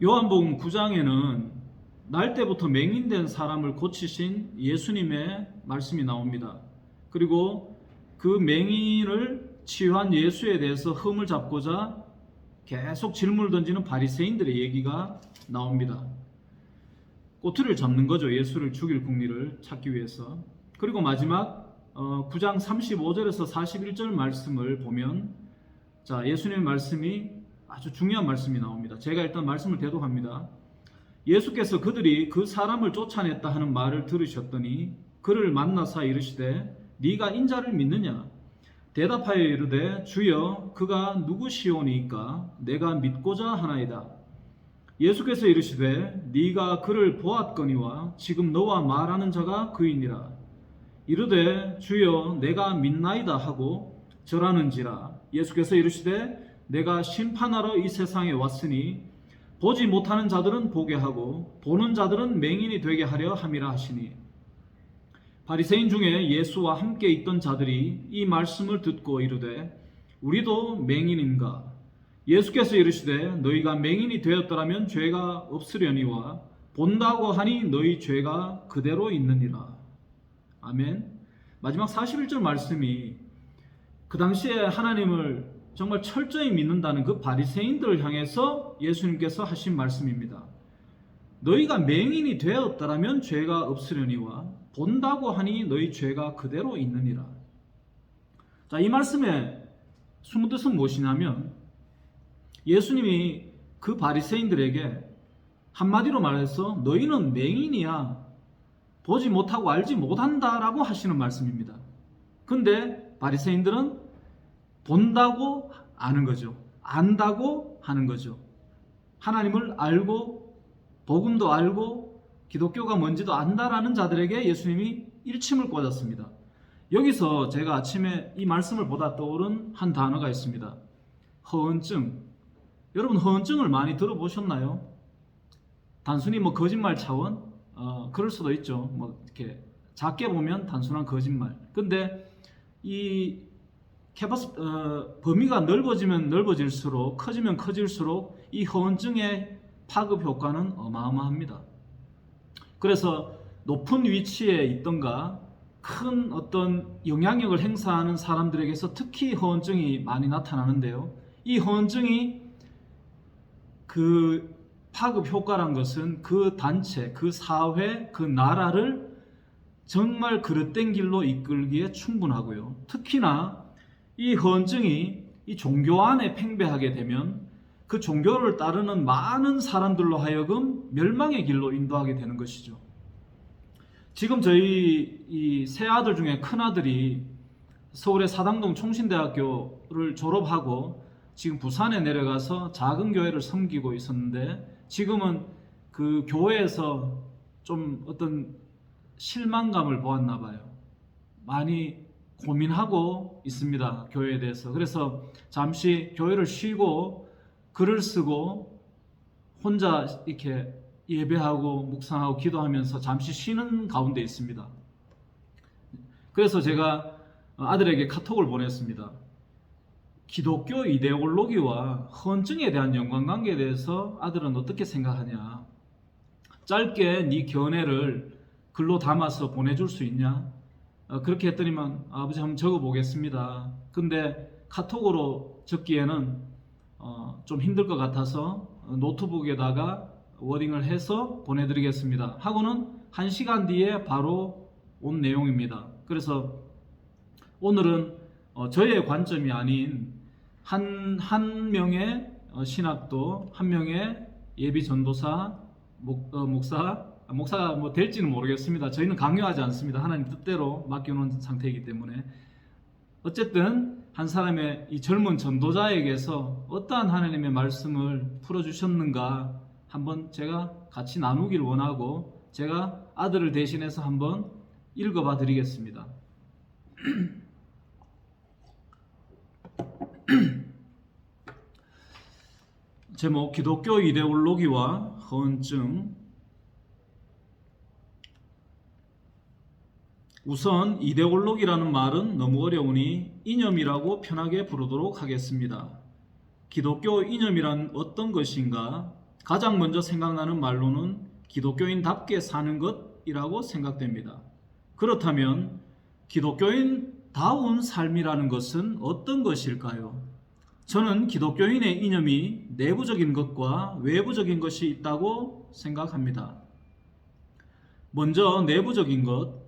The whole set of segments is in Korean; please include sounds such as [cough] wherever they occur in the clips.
요한복음 9장에는 날 때부터 맹인된 사람을 고치신 예수님의 말씀이 나옵니다. 그리고 그 맹인을 치유한 예수에 대해서 흠을 잡고자 계속 질문을 던지는 바리새인들의 얘기가 나옵니다. 꼬투리를 잡는 거죠. 예수를 죽일 궁리를 찾기 위해서. 그리고 마지막 어, 9장 35절에서 41절 말씀을 보면 자 예수님의 말씀이 아주 중요한 말씀이 나옵니다. 제가 일단 말씀을 대독합니다. 예수께서 그들이 그 사람을 쫓아냈다 하는 말을 들으셨더니 그를 만나사 이르시되 네가 인자를 믿느냐 대답하여 이르되 주여 그가 누구시오니까 내가 믿고자 하나이다 예수께서 이르시되 네가 그를 보았거니와 지금 너와 말하는 자가 그이니라 이르되 주여 내가 믿나이다 하고 절하는지라 예수께서 이르시되 내가 심판하러 이 세상에 왔으니 보지 못하는 자들은 보게 하고 보는 자들은 맹인이 되게 하려 함이라 하시니. 바리새인 중에 예수와 함께 있던 자들이 이 말씀을 듣고 이르되 우리도 맹인인가? 예수께서 이르시되 너희가 맹인이 되었더라면 죄가 없으려니와 본다고 하니 너희 죄가 그대로 있느니라. 아멘. 마지막 41절 말씀이 그 당시에 하나님을 정말 철저히 믿는다는 그 바리새인들을 향해서 예수님께서 하신 말씀입니다. 너희가 맹인이 되었더라면 죄가 없으려니와 본다고 하니 너희 죄가 그대로 있느니라. 자, 이 말씀의 숨은 뜻은 무엇이냐면 예수님이 그 바리새인들에게 한마디로 말해서 너희는 맹인이야. 보지 못하고 알지 못한다라고 하시는 말씀입니다. 근데 바리새인들은 본다고 아는 거죠. 안다고 하는 거죠. 하나님을 알고 복음도 알고 기독교가 뭔지도 안다라는 자들에게 예수님이 일침을 꽂았습니다. 여기서 제가 아침에 이 말씀을 보다 떠오른 한 단어가 있습니다. 허언증. 여러분 허언증을 많이 들어보셨나요? 단순히 뭐 거짓말 차원 어, 그럴 수도 있죠. 뭐 이렇게 작게 보면 단순한 거짓말. 근데 이 캐바스 어, 범위가 넓어지면 넓어질수록 커지면 커질수록 이 허언증의 파급 효과는 어마어마합니다. 그래서 높은 위치에 있던가 큰 어떤 영향력을 행사하는 사람들에게서 특히 허언증이 많이 나타나는데요. 이 허언증이 그 파급 효과란 것은 그 단체, 그 사회, 그 나라를 정말 그릇된 길로 이끌기에 충분하고요. 특히나 이 헌증이 이 종교 안에 팽배하게 되면 그 종교를 따르는 많은 사람들로 하여금 멸망의 길로 인도하게 되는 것이죠. 지금 저희 이 세 아들 중에 큰 아들이 서울의 사당동 총신대학교를 졸업하고 지금 부산에 내려가서 작은 교회를 섬기고 있었는데 지금은 그 교회에서 좀 어떤 실망감을 보았나 봐요. 많이 고민하고 있습니다. 교회에 대해서. 그래서 잠시 교회를 쉬고 글을 쓰고 혼자 이렇게 예배하고 묵상하고 기도하면서 잠시 쉬는 가운데 있습니다. 그래서 제가 아들에게 카톡을 보냈습니다. 기독교 이데올로기와 헌증에 대한 연관관계에 대해서 아들은 어떻게 생각하냐? 짧게 네 견해를 글로 담아서 보내줄 수 있냐? 어, 그렇게 했더니만 아버지 한번 적어보겠습니다. 근데 카톡으로 적기에는 어, 좀 힘들 것 같아서 노트북에다가 워딩을 해서 보내드리겠습니다. 하고는 한 시간 뒤에 바로 온 내용입니다. 그래서 오늘은 어, 저의 관점이 아닌 한, 한 명의 어, 신학도, 한 명의 예비 전도사, 목, 어, 목사, 아, 목사가 뭐 될지는 모르겠습니다. 저희는 강요하지 않습니다. 하나님 뜻대로 맡겨놓은 상태이기 때문에. 어쨌든 한 사람의 이 젊은 전도자에게서 어떠한 하나님의 말씀을 풀어주셨는가 한번 제가 같이 나누길 원하고 제가 아들을 대신해서 한번 읽어봐 드리겠습니다. [clears throat] 제목 기독교 이데올로기와 허언증 우선 이데올로기라는 말은 너무 어려우니 이념이라고 편하게 부르도록 하겠습니다. 기독교 이념이란 어떤 것인가? 가장 먼저 생각나는 말로는 기독교인답게 사는 것이라고 생각됩니다. 그렇다면 기독교인다운 삶이라는 것은 어떤 것일까요? 저는 기독교인의 이념이 내부적인 것과 외부적인 것이 있다고 생각합니다. 먼저 내부적인 것,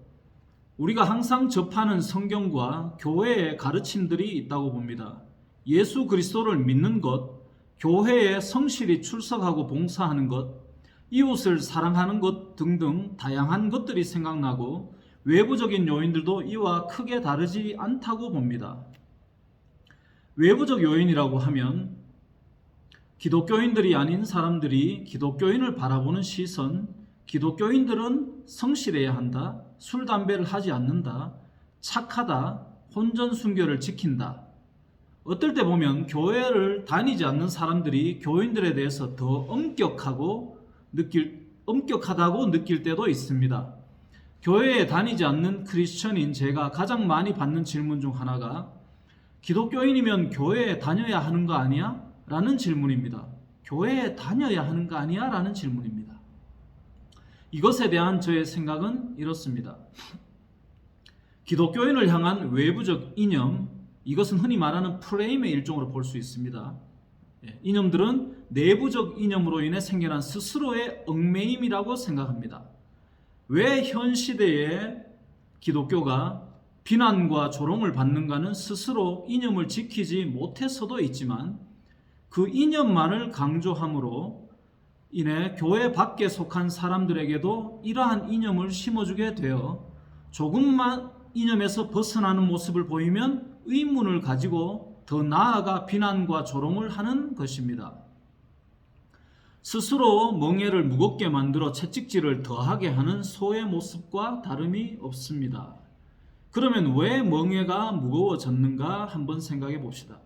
우리가 항상 접하는 성경과 교회의 가르침들이 있다고 봅니다. 예수 그리스도를 믿는 것, 교회에 성실히 출석하고 봉사하는 것, 이웃을 사랑하는 것 등등 다양한 것들이 생각나고 외부적인 요인들도 이와 크게 다르지 않다고 봅니다. 외부적 요인이라고 하면 기독교인들이 아닌 사람들이 기독교인을 바라보는 시선, 기독교인들은 성실해야 한다, 술, 담배를 하지 않는다, 착하다, 혼전 순결을 지킨다. 어떨 때 보면 교회를 다니지 않는 사람들이 교인들에 대해서 더 엄격하고 느낄 엄격하다고 느낄 때도 있습니다. 교회에 다니지 않는 크리스천인 제가 가장 많이 받는 질문 중 하나가 기독교인이면 교회에 다녀야 하는 거 아니야? 라는 질문입니다. 교회에 다녀야 하는 거 아니야? 라는 질문입니다. 이것에 대한 저의 생각은 이렇습니다. 기독교인을 향한 외부적 이념, 이것은 흔히 말하는 프레임의 일종으로 볼 수 있습니다. 예, 이념들은 내부적 이념으로 인해 생겨난 스스로의 얽매임이라고 생각합니다. 왜 현 시대에 기독교가 비난과 조롱을 받는가는 스스로 이념을 지키지 못해서도 있지만 그 이념만을 강조함으로 인해 교회 밖에 속한 사람들에게도 이러한 이념을 심어주게 되어 조금만 이념에서 벗어나는 모습을 보이면 의문을 가지고 더 나아가 비난과 조롱을 하는 것입니다. 스스로 멍해를 무겁게 만들어 채찍질을 더하게 하는 소의 모습과 다름이 없습니다. 그러면 왜 멍해가 무거워졌는가 한번 생각해 봅시다.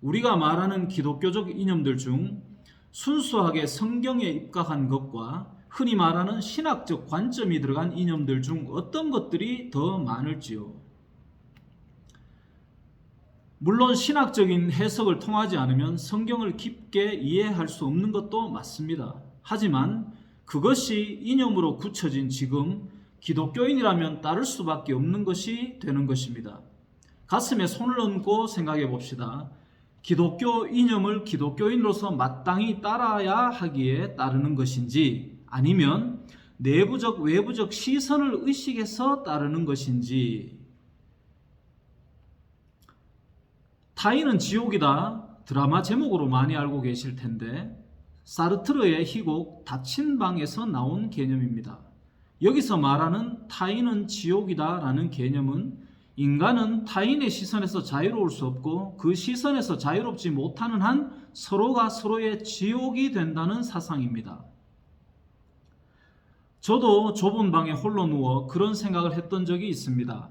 우리가 말하는 기독교적 이념들 중 순수하게 성경에 입각한 것과 흔히 말하는 신학적 관점이 들어간 이념들 중 어떤 것들이 더 많을지요? 물론 신학적인 해석을 통하지 않으면 성경을 깊게 이해할 수 없는 것도 맞습니다. 하지만 그것이 이념으로 굳혀진 지금 기독교인이라면 따를 수밖에 없는 것이 되는 것입니다. 가슴에 손을 얹고 생각해 봅시다. 기독교 이념을 기독교인으로서 마땅히 따라야 하기에 따르는 것인지 아니면 내부적 외부적 시선을 의식해서 따르는 것인지 타인은 지옥이다 드라마 제목으로 많이 알고 계실 텐데 사르트르의 희곡 닫힌 방에서 나온 개념입니다. 여기서 말하는 타인은 지옥이다 라는 개념은 인간은 타인의 시선에서 자유로울 수 없고 그 시선에서 자유롭지 못하는 한 서로가 서로의 지옥이 된다는 사상입니다. 저도 좁은 방에 홀로 누워 그런 생각을 했던 적이 있습니다.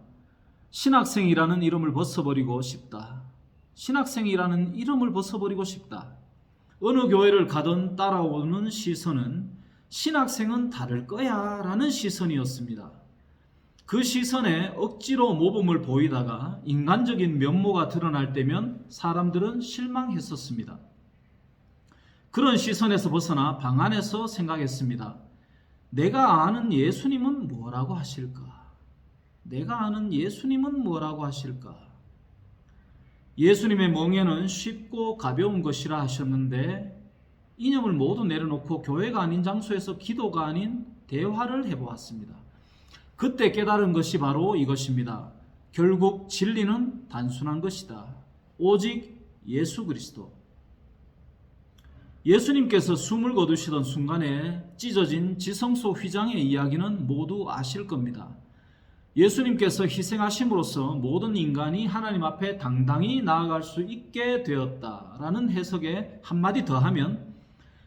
신학생이라는 이름을 벗어버리고 싶다. 신학생이라는 이름을 벗어버리고 싶다. 어느 교회를 가든 따라오는 시선은 신학생은 다를 거야 라는 시선이었습니다. 그 시선에 억지로 모범을 보이다가 인간적인 면모가 드러날 때면 사람들은 실망했었습니다. 그런 시선에서 벗어나 방 안에서 생각했습니다. 내가 아는 예수님은 뭐라고 하실까? 내가 아는 예수님은 뭐라고 하실까? 예수님의 멍에는 쉽고 가벼운 것이라 하셨는데 이념을 모두 내려놓고 교회가 아닌 장소에서 기도가 아닌 대화를 해보았습니다. 그때 깨달은 것이 바로 이것입니다. 결국 진리는 단순한 것이다. 오직 예수 그리스도. 예수님께서 숨을 거두시던 순간에 찢어진 지성소 휘장의 이야기는 모두 아실 겁니다. 예수님께서 희생하심으로써 모든 인간이 하나님 앞에 당당히 나아갈 수 있게 되었다라는 해석에 한마디 더 하면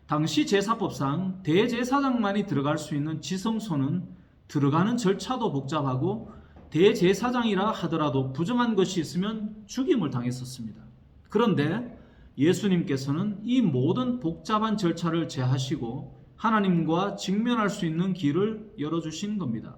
당시 제사법상 대제사장만이 들어갈 수 있는 지성소는 들어가는 절차도 복잡하고 대제사장이라 하더라도 부정한 것이 있으면 죽임을 당했었습니다. 그런데 예수님께서는 이 모든 복잡한 절차를 제하시고 하나님과 직면할 수 있는 길을 열어주신 겁니다.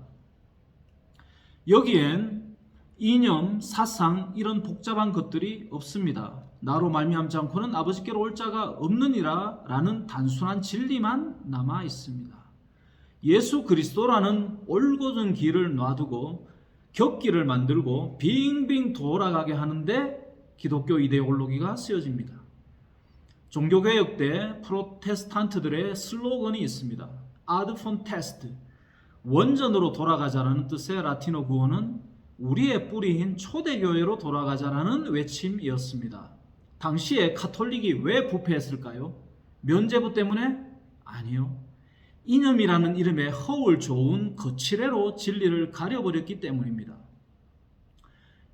여기엔 이념, 사상 이런 복잡한 것들이 없습니다. 나로 말미암지 않고는 아버지께로 올 자가 없느니라 라는 단순한 진리만 남아 있습니다. 예수 그리스도라는 올곧은 길을 놔두고 격길을 만들고 빙빙 돌아가게 하는데 기독교 이데올로기가 쓰여집니다. 종교개혁 때 프로테스탄트들의 슬로건이 있습니다. 아드 폰 테스트 원전으로 돌아가자라는 뜻의 라틴어 구어는 우리의 뿌리인 초대교회로 돌아가자라는 외침이었습니다. 당시에 카톨릭이 왜 부패했을까요? 면제부 때문에? 아니요. 이념이라는 이름의 허울 좋은 거칠애로 진리를 가려버렸기 때문입니다.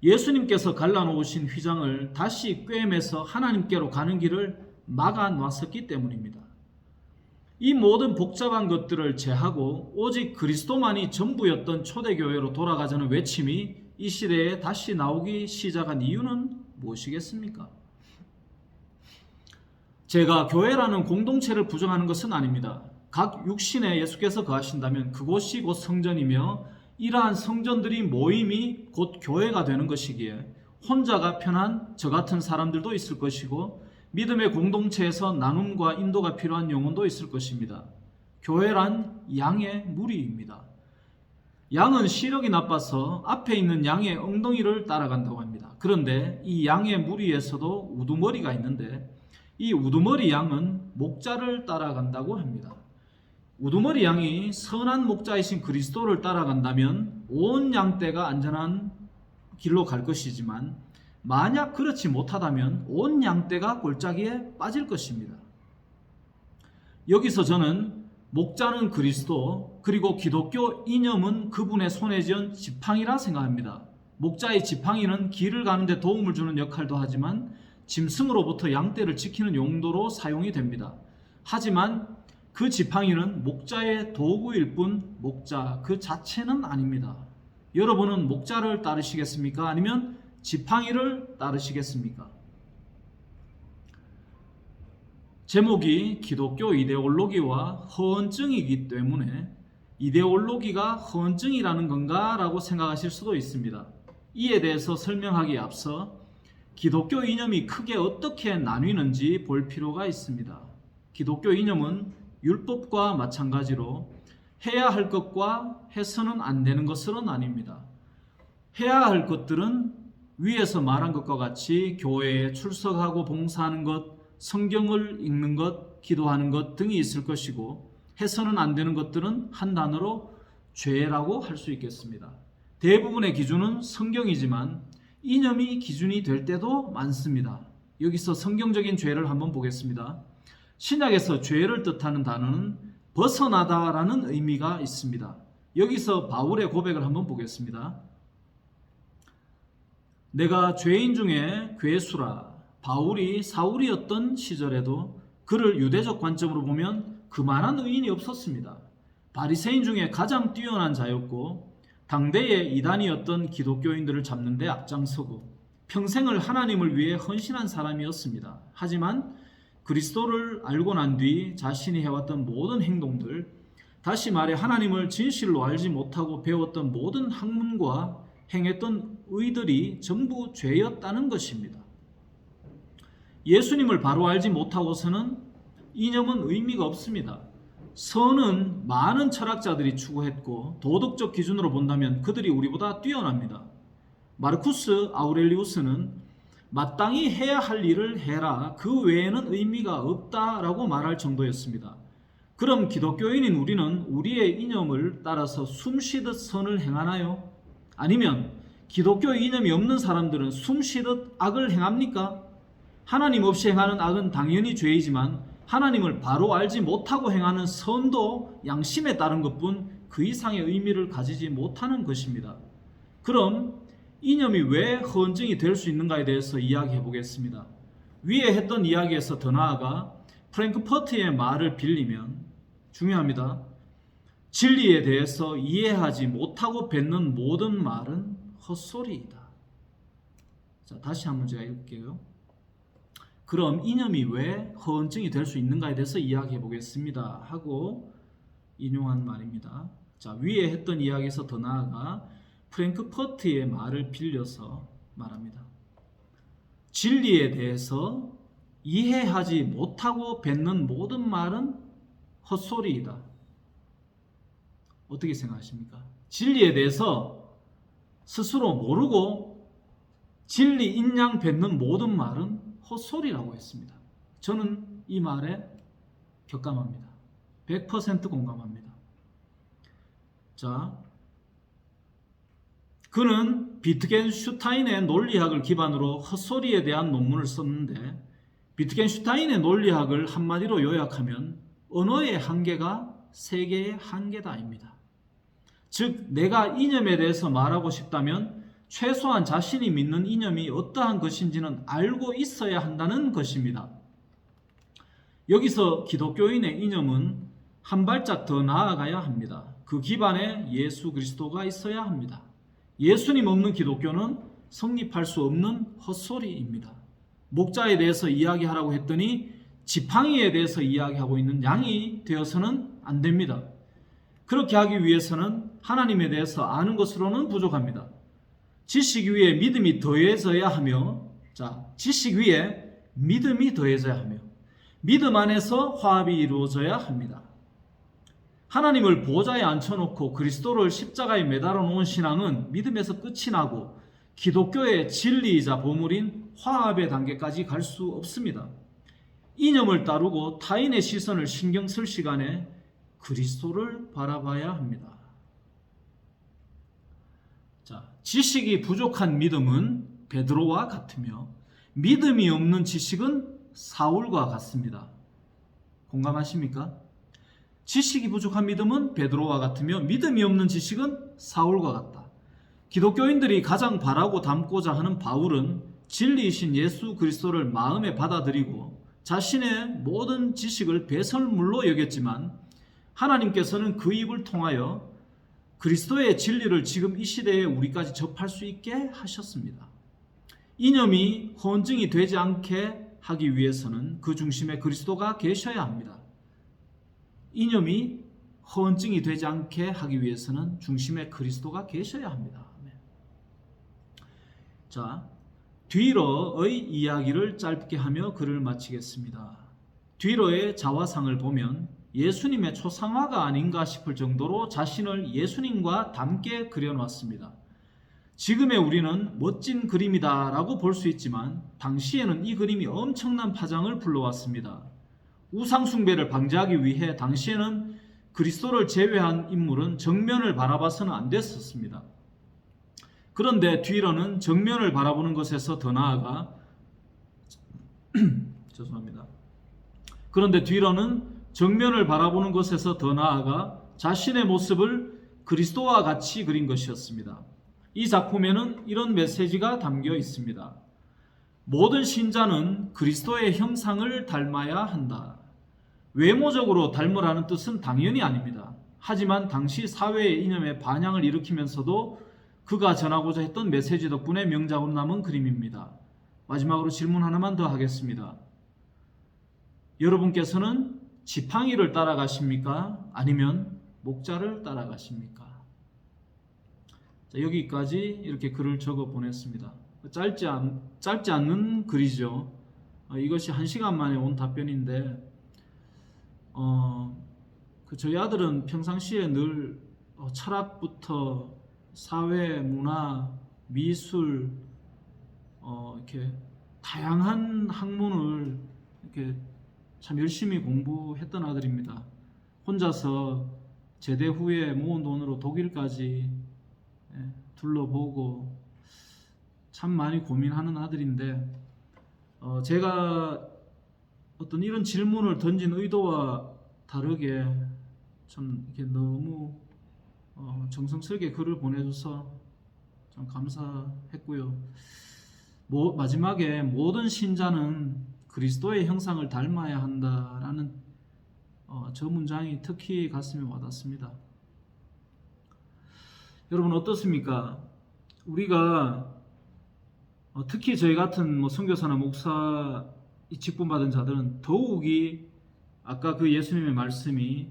예수님께서 갈라놓으신 휘장을 다시 꿰매서 하나님께로 가는 길을 막아 놨었기 때문입니다. 이 모든 복잡한 것들을 제하고 오직 그리스도만이 전부였던 초대교회로 돌아가자는 외침이 이 시대에 다시 나오기 시작한 이유는 무엇이겠습니까? 제가 교회라는 공동체를 부정하는 것은 아닙니다. 각 육신에 예수께서 거하신다면 그곳이 곧 성전이며 이러한 성전들이 모임이 곧 교회가 되는 것이기에 혼자가 편한 저 같은 사람들도 있을 것이고 믿음의 공동체에서 나눔과 인도가 필요한 영혼도 있을 것입니다. 교회란 양의 무리입니다. 양은 시력이 나빠서 앞에 있는 양의 엉덩이를 따라간다고 합니다. 그런데 이 양의 무리에서도 우두머리가 있는데 이 우두머리 양은 목자를 따라간다고 합니다. 우두머리 양이 선한 목자이신 그리스도를 따라간다면 온 양떼가 안전한 길로 갈 것이지만 만약 그렇지 못하다면 온 양떼가 골짜기에 빠질 것입니다. 여기서 저는 목자는 그리스도 그리고 기독교 이념은 그분의 손에 쥐은 지팡이라 생각합니다. 목자의 지팡이는 길을 가는데 도움을 주는 역할도 하지만 짐승으로부터 양떼를 지키는 용도로 사용이 됩니다. 하지만 그 지팡이는 목자의 도구일 뿐 목자 그 자체는 아닙니다. 여러분은 목자를 따르시겠습니까? 아니면 지팡이를 따르시겠습니까? 제목이 기독교 이데올로기와 허언증이기 때문에 이데올로기가 허언증이라는 건가? 라고 생각하실 수도 있습니다. 이에 대해서 설명하기에 앞서 기독교 이념이 크게 어떻게 나뉘는지 볼 필요가 있습니다. 기독교 이념은 율법과 마찬가지로 해야 할 것과 해서는 안 되는 것은 아닙니다. 해야 할 것들은 위에서 말한 것과 같이 교회에 출석하고 봉사하는 것, 성경을 읽는 것, 기도하는 것 등이 있을 것이고 해서는 안 되는 것들은 한 단어로 죄라고 할 수 있겠습니다. 대부분의 기준은 성경이지만 이념이 기준이 될 때도 많습니다. 여기서 성경적인 죄를 한번 보겠습니다. 신약에서 죄를 뜻하는 단어는 벗어나다라는 의미가 있습니다. 여기서 바울의 고백을 한번 보겠습니다. 내가 죄인 중에 괴수라. 바울이 사울이었던 시절에도 그를 유대적 관점으로 보면 그만한 의인이 없었습니다. 바리새인 중에 가장 뛰어난 자였고 당대의 이단이었던 기독교인들을 잡는 데 앞장서고 평생을 하나님을 위해 헌신한 사람이었습니다. 하지만 그리스도를 알고 난 뒤 자신이 해왔던 모든 행동들, 다시 말해 하나님을 진실로 알지 못하고 배웠던 모든 학문과 행했던 의들이 전부 죄였다는 것입니다. 예수님을 바로 알지 못하고서는 이념은 의미가 없습니다. 선은 많은 철학자들이 추구했고 도덕적 기준으로 본다면 그들이 우리보다 뛰어납니다. 마르쿠스 아우렐리우스는 마땅히 해야 할 일을 해라. 그 외에는 의미가 없다라고 말할 정도였습니다. 그럼 기독교인인 우리는 우리의 이념을 따라서 숨 쉬듯 선을 행하나요? 아니면 기독교 이념이 없는 사람들은 숨 쉬듯 악을 행합니까? 하나님 없이 행하는 악은 당연히 죄이지만 하나님을 바로 알지 못하고 행하는 선도 양심에 따른 것뿐 그 이상의 의미를 가지지 못하는 것입니다. 그럼 이념이 왜 헌증이 될 수 있는가에 대해서 이야기해 보겠습니다. 위에 했던 이야기에서 더 나아가 프랭크 퍼트의 말을 빌리면 중요합니다. 진리에 대해서 이해하지 못하고 뱉는 모든 말은 헛소리이다. 자, 다시 한번 제가 읽을게요. 그럼 이념이 왜 허언증이 될 수 있는가에 대해서 이야기해 보겠습니다. 하고 인용한 말입니다. 자, 위에 했던 이야기에서 더 나아가 프랭크 퍼트의 말을 빌려서 말합니다. 진리에 대해서 이해하지 못하고 뱉는 모든 말은 헛소리이다. 어떻게 생각하십니까? 진리에 대해서 스스로 모르고 진리 인양 뱉는 모든 말은 헛소리라고 했습니다. 저는 이 말에 격감합니다. 100% 공감합니다. 자, 그는 비트겐슈타인의 논리학을 기반으로 헛소리에 대한 논문을 썼는데 비트겐슈타인의 논리학을 한마디로 요약하면 언어의 한계가 세계의 한계다입니다. 즉 내가 이념에 대해서 말하고 싶다면 최소한 자신이 믿는 이념이 어떠한 것인지는 알고 있어야 한다는 것입니다. 여기서 기독교인의 이념은 한 발짝 더 나아가야 합니다. 그 기반에 예수 그리스도가 있어야 합니다. 예수님 없는 기독교는 성립할 수 없는 헛소리입니다. 목자에 대해서 이야기하라고 했더니 지팡이에 대해서 이야기하고 있는 양이 되어서는 안 됩니다. 그렇게 하기 위해서는 하나님에 대해서 아는 것으로는 부족합니다. 지식 위에 믿음이 더해져야 하며, 자, 지식 위에 믿음이 더해져야 하며, 믿음 안에서 화합이 이루어져야 합니다. 하나님을 보좌에 앉혀놓고 그리스도를 십자가에 매달아 놓은 신앙은 믿음에서 끝이 나고 기독교의 진리이자 보물인 화합의 단계까지 갈 수 없습니다. 이념을 따르고 타인의 시선을 신경 쓸 시간에 그리스도를 바라봐야 합니다. 자, 지식이 부족한 믿음은 베드로와 같으며 믿음이 없는 지식은 사울과 같습니다. 공감하십니까? 지식이 부족한 믿음은 베드로와 같으며 믿음이 없는 지식은 사울과 같다. 기독교인들이 가장 바라고 담고자 하는 바울은 진리이신 예수 그리스도를 마음에 받아들이고 자신의 모든 지식을 배설물로 여겼지만 하나님께서는 그 입을 통하여 그리스도의 진리를 지금 이 시대에 우리까지 접할 수 있게 하셨습니다. 이념이 혼증이 되지 않게 하기 위해서는 그 중심에 그리스도가 계셔야 합니다. 이념이 허언증이 되지 않게 하기 위해서는 중심에 그리스도가 계셔야 합니다. 자, 뒤로의 이야기를 짧게 하며 글을 마치겠습니다. 뒤로의 자화상을 보면 예수님의 초상화가 아닌가 싶을 정도로 자신을 예수님과 닮게 그려놨습니다. 지금의 우리는 멋진 그림이다라고 볼 수 있지만 당시에는 이 그림이 엄청난 파장을 불러왔습니다. 우상숭배를 방지하기 위해 당시에는 그리스도를 제외한 인물은 정면을 바라봐서는 안 됐었습니다. 그런데 뒤로는 정면을 바라보는 것에서 더 나아가 [clears throat] 죄송합니다. 그런데 뒤로는 정면을 바라보는 것에서 더 나아가 자신의 모습을 그리스도와 같이 그린 것이었습니다. 이 작품에는 이런 메시지가 담겨 있습니다. 모든 신자는 그리스도의 형상을 닮아야 한다. 외모적으로 닮으라는 뜻은 당연히 아닙니다. 하지만 당시 사회의 이념에 반향을 일으키면서도 그가 전하고자 했던 메시지 덕분에 명작으로 남은 그림입니다. 마지막으로 질문 하나만 더 하겠습니다. 여러분께서는 지팡이를 따라가십니까? 아니면 목자를 따라가십니까? 자, 여기까지 이렇게 글을 적어 보냈습니다. 짧지, 않, 짧지 않는 글이죠. 어, 이것이 한 시간 만에 온 답변인데, 어, 그 저희 아들은 평상시에 늘 어, 철학부터 사회, 문화, 미술, 어, 이렇게 다양한 학문을 이렇게 참 열심히 공부했던 아들입니다. 혼자서 제대 후에 모은 돈으로 독일까지 예, 둘러보고 참 많이 고민하는 아들인데 어, 제가 어떤 이런 질문을 던진 의도와 다르게 참 이렇게 너무 어, 정성스럽게 글을 보내줘서 참 감사했고요. 뭐, 마지막에 모든 신자는 그리스도의 형상을 닮아야 한다라는 어, 저 문장이 특히 가슴에 와닿습니다. 여러분 어떻습니까? 우리가 어, 특히 저희 같은 뭐 선교사나 목사 이 직분 받은 자들은 더욱이 아까 그 예수님의 말씀이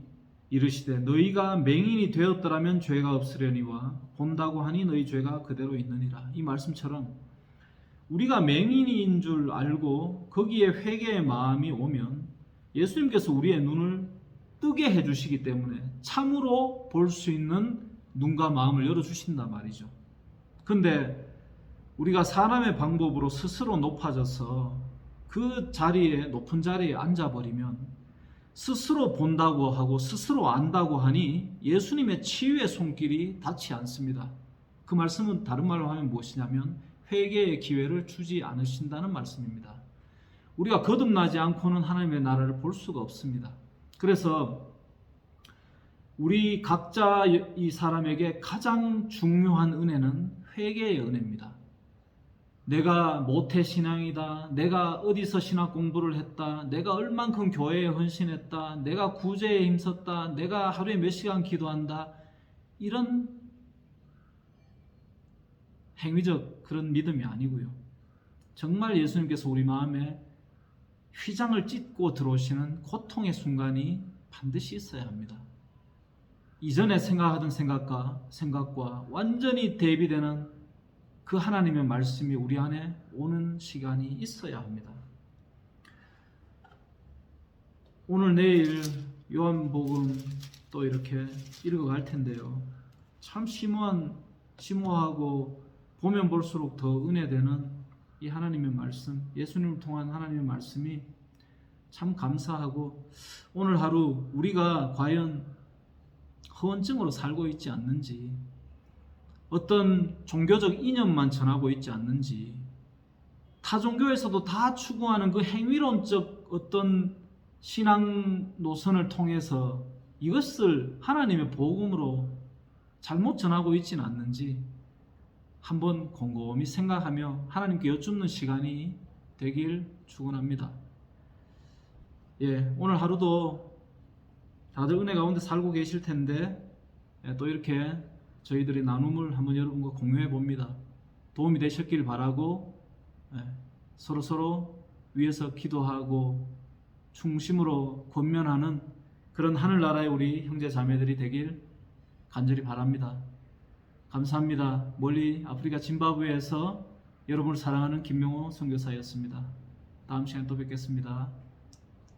이르시되 너희가 맹인이 되었더라면 죄가 없으려니와 본다고 하니 너희 죄가 그대로 있느니라 이 말씀처럼 우리가 맹인인 줄 알고 거기에 회개의 마음이 오면 예수님께서 우리의 눈을 뜨게 해주시기 때문에 참으로 볼 수 있는 눈과 마음을 열어주신단 말이죠. 근데 우리가 사람의 방법으로 스스로 높아져서 그 자리에 높은 자리에 앉아버리면 스스로 본다고 하고 스스로 안다고 하니 예수님의 치유의 손길이 닿지 않습니다. 그 말씀은 다른 말로 하면 무엇이냐면 회개의 기회를 주지 않으신다는 말씀입니다. 우리가 거듭나지 않고는 하나님의 나라를 볼 수가 없습니다. 그래서 우리 각자 이 사람에게 가장 중요한 은혜는 회개의 은혜입니다. 내가 모태 신앙이다. 내가 어디서 신학 공부를 했다. 내가 얼만큼 교회에 헌신했다. 내가 구제에 힘썼다. 내가 하루에 몇 시간 기도한다. 이런 행위적 그런 믿음이 아니고요. 정말 예수님께서 우리 마음에 휘장을 찢고 들어오시는 고통의 순간이 반드시 있어야 합니다. 이전에 생각하던 생각과 생각과 완전히 대비되는 그 하나님의 말씀이 우리 안에 오는 시간이 있어야 합니다. 오늘 내일 요한복음 또 이렇게 읽어갈 텐데요. 참 심오한 심오하고 보면 볼수록 더 은혜되는 이 하나님의 말씀, 예수님을 통한 하나님의 말씀이 참 감사하고 오늘 하루 우리가 과연 허언증으로 살고 있지 않는지 어떤 종교적 이념만 전하고 있지 않는지 타 종교에서도 다 추구하는 그 행위론적 어떤 신앙 노선을 통해서 이것을 하나님의 복음으로 잘못 전하고 있지는 않는지 한번 곰곰이 생각하며 하나님께 여쭙는 시간이 되길 축원합니다. 예, 오늘 하루도 다들 은혜 가운데 살고 계실 텐데 예, 또 이렇게 저희들이 나눔을 한번 여러분과 공유해 봅니다. 도움이 되셨길 바라고 예, 서로 서로 위에서 기도하고 중심으로 권면하는 그런 하늘나라의 우리 형제 자매들이 되길 간절히 바랍니다. 감사합니다. 멀리 아프리카 짐바브웨에서 여러분을 사랑하는 김명호 선교사였습니다. 다음 시간에 또 뵙겠습니다.